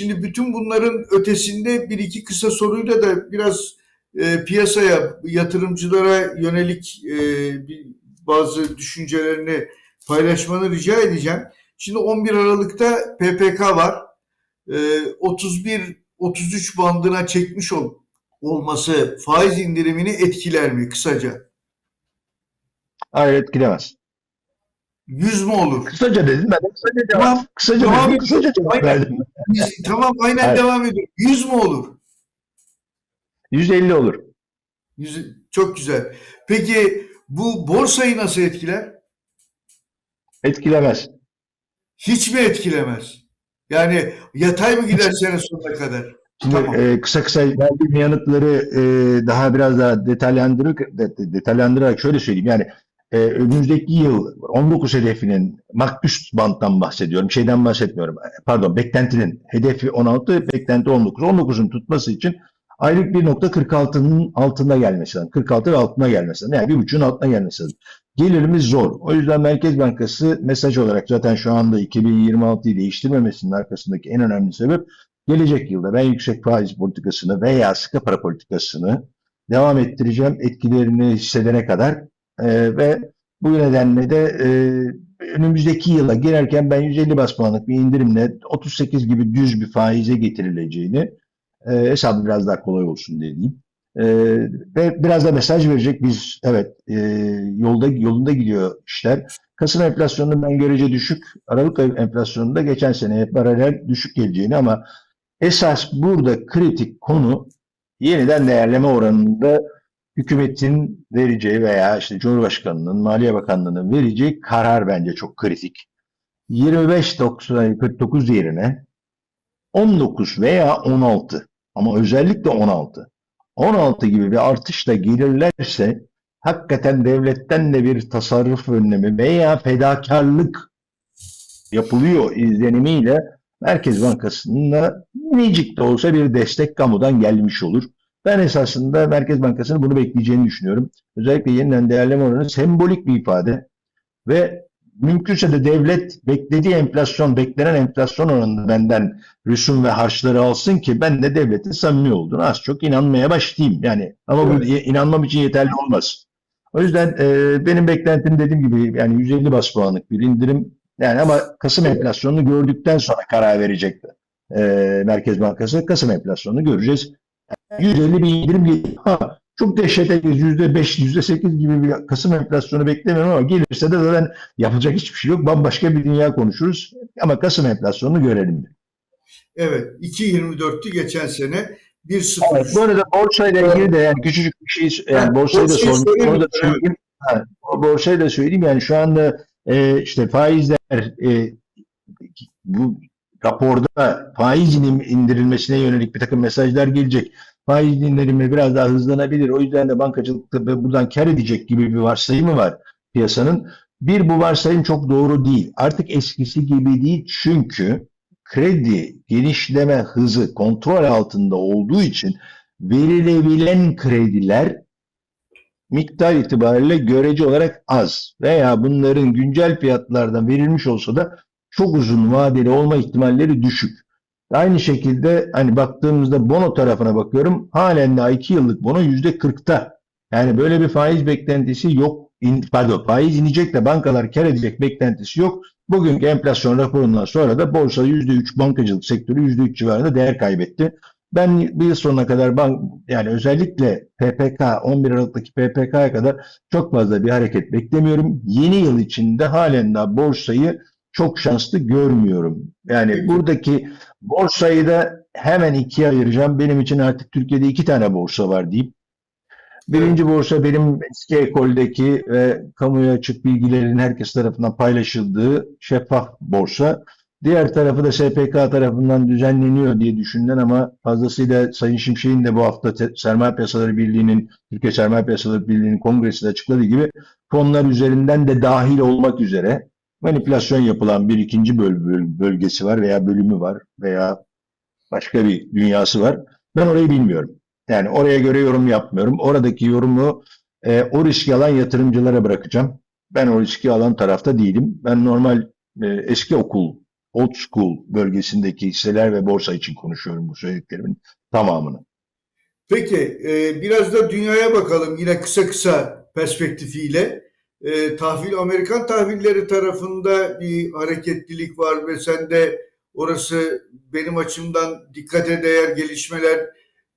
şimdi bütün bunların ötesinde bir iki kısa soruyla da biraz e, piyasaya, yatırımcılara yönelik e, bir, bazı düşüncelerini paylaşmanı rica edeceğim. Şimdi 11 Aralık'ta PPK var. E, 31-33 bandına çekmiş ol, olması faiz indirimini etkiler mi kısaca? Hayır etkilemez. 100 mü olur? Kısaca dedim ben kısaca cevap. Tamam. Kısaca Tamam. dedim, kısaca cevap verdim. Tamam aynen Evet. devam ediyorum. 100 mü olur? 150 olur. Yüz- çok güzel. Peki bu borsayı nasıl etkiler? Etkilemez. Hiç mi etkilemez? Yani yatay mı gider sene sonuna kadar? Şimdi Tamam. e, kısa kısa verdiğim yanıtları e, daha biraz daha detaylandırarak, de- detaylandırarak şöyle söyleyeyim. Yani e, önümüzdeki yıl 19 hedefinin makbüs banttan bahsediyorum. Şeyden bahsetmiyorum. Pardon beklentinin hedefi 16, beklenti 19. 19'un tutması için aylık 1.46'nın altında gelmesi lazım. 46 ve altına gelmesi lazım. Yani bir buçuğun altına gelmesi lazım. Gelirimiz zor. O yüzden Merkez Bankası mesaj olarak zaten şu anda 2026'yı değiştirmemesinin arkasındaki en önemli sebep gelecek yılda ben yüksek faiz politikasını veya sıkı para politikasını devam ettireceğim etkilerini hissedene kadar Ee, ve bu nedenle de e, önümüzdeki yıla girerken ben 150 bas puanlık bir indirimle 38 gibi düz bir faize getirileceğini e, hesabı biraz daha kolay olsun diye. E, ve biraz da mesaj verecek biz evet e, yolda yolunda gidiyor işler. Kasım enflasyonunun ben görece düşük, Aralık ayı enflasyonunda geçen seneye paralel düşük geleceğini ama esas burada kritik konu yeniden değerleme oranında hükümetin vereceği veya işte Cumhurbaşkanı'nın, Maliye Bakanlığı'nın vereceği karar bence çok kritik. 25.49 yerine 19 veya 16 ama özellikle 16. 16 gibi bir artışla gelirlerse hakikaten devletten de bir tasarruf önlemi veya fedakarlık yapılıyor izlenimiyle Merkez Bankası'nın da minicik de olsa bir destek kamudan gelmiş olur. Ben esasında Merkez Bankası'nın bunu bekleyeceğini düşünüyorum. Özellikle yeniden değerleme oranı sembolik bir ifade ve mümkünse de devlet beklediği enflasyon, beklenen enflasyon oranında benden rüsum ve harçları alsın ki ben de devletin samimi olduğunu az çok inanmaya başlayayım. Yani ama bu Evet. inanmam için yeterli olmaz. O yüzden e, benim beklentim dediğim gibi yani 150 bas puanlık bir indirim yani ama Kasım enflasyonunu gördükten sonra karar verecek e, Merkez Bankası. Kasım enflasyonunu göreceğiz. 150 bir indirim geliyor. Ha, çok dehşete %5, %8 gibi bir Kasım enflasyonu beklemiyorum ama gelirse de zaten yapacak hiçbir şey yok. Bambaşka bir dünya konuşuruz. Ama Kasım enflasyonunu görelim. Evet. 2.24'tü geçen sene. 1.0. Evet, bu arada borsayla ilgili de yani küçücük bir şey yani borsayı da borsayı sormuş. Onu da söyleyeyim. Ha, borsayı da söyleyeyim. Yani şu anda e, işte faizler e, bu raporda faiz inim- indirilmesine yönelik bir takım mesajlar gelecek. Faiz indirimi biraz daha hızlanabilir. O yüzden de bankacılıkta buradan kar edecek gibi bir varsayımı var piyasanın. Bir bu varsayım çok doğru değil. Artık eskisi gibi değil çünkü kredi genişleme hızı kontrol altında olduğu için verilebilen krediler miktar itibariyle görece olarak az veya bunların güncel fiyatlardan verilmiş olsa da çok uzun vadeli olma ihtimalleri düşük. Aynı şekilde hani baktığımızda bono tarafına bakıyorum. Halen daha 2 yıllık bono %40'ta. Yani böyle bir faiz beklentisi yok. İn, pardon faiz inecek de bankalar kar edecek beklentisi yok. Bugünkü enflasyon raporundan sonra da borsa %3 bankacılık sektörü %3 civarında değer kaybetti. Ben bir yıl sonuna kadar bank yani özellikle PPK 11 Aralık'taki PPK'ya kadar çok fazla bir hareket beklemiyorum. Yeni yıl içinde halen daha borsayı çok şanslı görmüyorum. Yani buradaki borsayı da hemen ikiye ayıracağım. Benim için artık Türkiye'de iki tane borsa var deyip. Birinci borsa benim eski ekoldeki ve kamuya açık bilgilerin herkes tarafından paylaşıldığı şeffaf borsa. Diğer tarafı da SPK tarafından düzenleniyor diye düşünülen ama fazlasıyla Sayın Şimşek'in de bu hafta Sermaye Piyasaları Birliği'nin, Türkiye Sermaye Piyasaları Birliği'nin kongresinde açıkladığı gibi fonlar üzerinden de dahil olmak üzere manipülasyon yapılan bir ikinci böl- böl- bölgesi var veya bölümü var veya başka bir dünyası var. Ben orayı bilmiyorum. Yani oraya göre yorum yapmıyorum. Oradaki yorumu e, o riski alan yatırımcılara bırakacağım. Ben o riski alan tarafta değilim. Ben normal e, eski okul old school bölgesindeki hisseler ve borsa için konuşuyorum bu söylediklerimin tamamını. Peki, e, biraz da dünyaya bakalım yine kısa kısa perspektifiyle. E, tahvil, Amerikan tahvilleri tarafında bir hareketlilik var ve sen de orası benim açımdan dikkate değer gelişmeler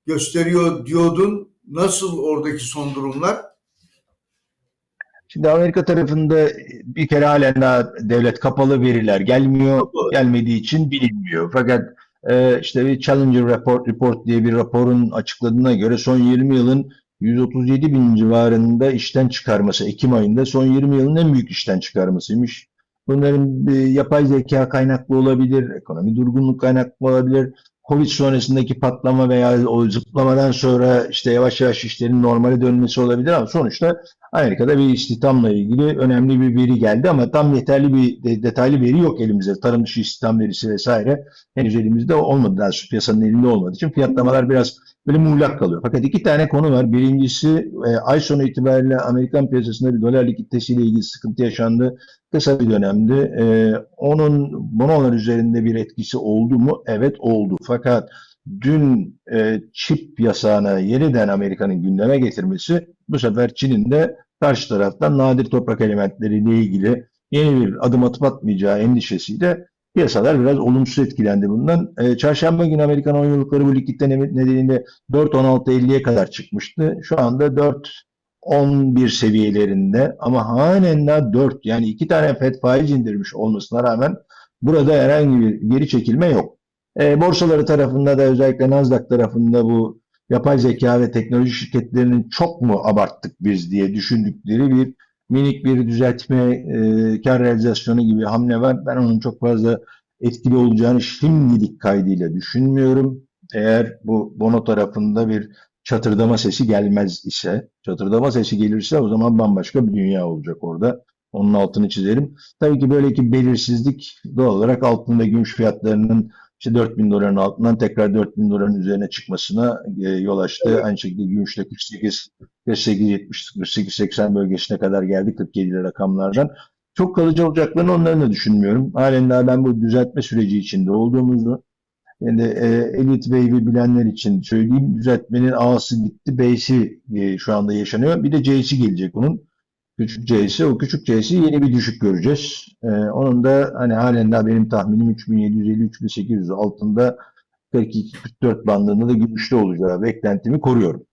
gösteriyor diyordun. Nasıl oradaki son durumlar? Şimdi Amerika tarafında bir kere halen daha devlet kapalı veriler gelmiyor. Gelmediği için bilinmiyor. Fakat e, işte bir Challenger Report, Report diye bir raporun açıkladığına göre son 20 yılın 137 bin civarında işten çıkarması, Ekim ayında son 20 yılın en büyük işten çıkarmasıymış. Bunların yapay zeka kaynaklı olabilir, ekonomi durgunluk kaynaklı olabilir, Covid sonrasındaki patlama veya o zıplamadan sonra işte yavaş yavaş işlerin normale dönmesi olabilir ama sonuçta Amerika'da bir istihdamla ilgili önemli bir veri geldi ama tam yeterli bir de- detaylı veri yok elimizde. Tarım dışı istihdam verisi vesaire henüz elimizde olmadı. Daha şu piyasanın elinde olmadığı için fiyatlamalar biraz böyle muğlak kalıyor. Fakat iki tane konu var. Birincisi e, ay sonu itibariyle Amerikan piyasasında bir dolar likiditesiyle ilgili sıkıntı yaşandı. Kısa bir dönemdi. E, onun bonolar üzerinde bir etkisi oldu mu? Evet oldu. Fakat dün e, çip yasağına yeniden Amerika'nın gündeme getirmesi bu sefer Çin'in de karşı taraftan nadir toprak elementleriyle ilgili yeni bir adım atıp atmayacağı endişesiyle piyasalar biraz olumsuz etkilendi bundan. E, çarşamba günü Amerikan 10 yıllıkları bu likidite ne- nedeniyle 4.16.50'ye kadar çıkmıştı. Şu anda 4.11 seviyelerinde ama halen daha 4 yani iki tane FED faiz indirmiş olmasına rağmen burada herhangi bir geri çekilme yok. E, borsaları tarafında da özellikle Nasdaq tarafında bu yapay zeka ve teknoloji şirketlerinin çok mu abarttık biz diye düşündükleri bir minik bir düzeltme, e, kar realizasyonu gibi hamle var. Ben onun çok fazla etkili olacağını şimdilik kaydıyla düşünmüyorum. Eğer bu bono tarafında bir çatırdama sesi gelmez ise, çatırdama sesi gelirse o zaman bambaşka bir dünya olacak orada. Onun altını çizerim. Tabii ki böyle ki belirsizlik doğal olarak altın ve gümüş fiyatlarının işte 4000 doların altından tekrar 4000 doların üzerine çıkmasına e, yol açtı. Aynı şekilde gümüşte 48 48 70 48 80 bölgesine kadar geldi 47 rakamlardan. Çok kalıcı olacaklarını onların da düşünmüyorum. Halen daha ben bu düzeltme süreci içinde olduğumuzu yani e, Elite Wave'i bilenler için söyleyeyim. Düzeltmenin A'sı gitti, B'si e, şu anda yaşanıyor. Bir de C'si gelecek bunun. Küçük C'si. O küçük C'si yeni bir düşük göreceğiz. E, onun da hani halen daha benim tahminim 3750-3800 altında 42-44 bandında da gümüşte olacağı beklentimi koruyorum.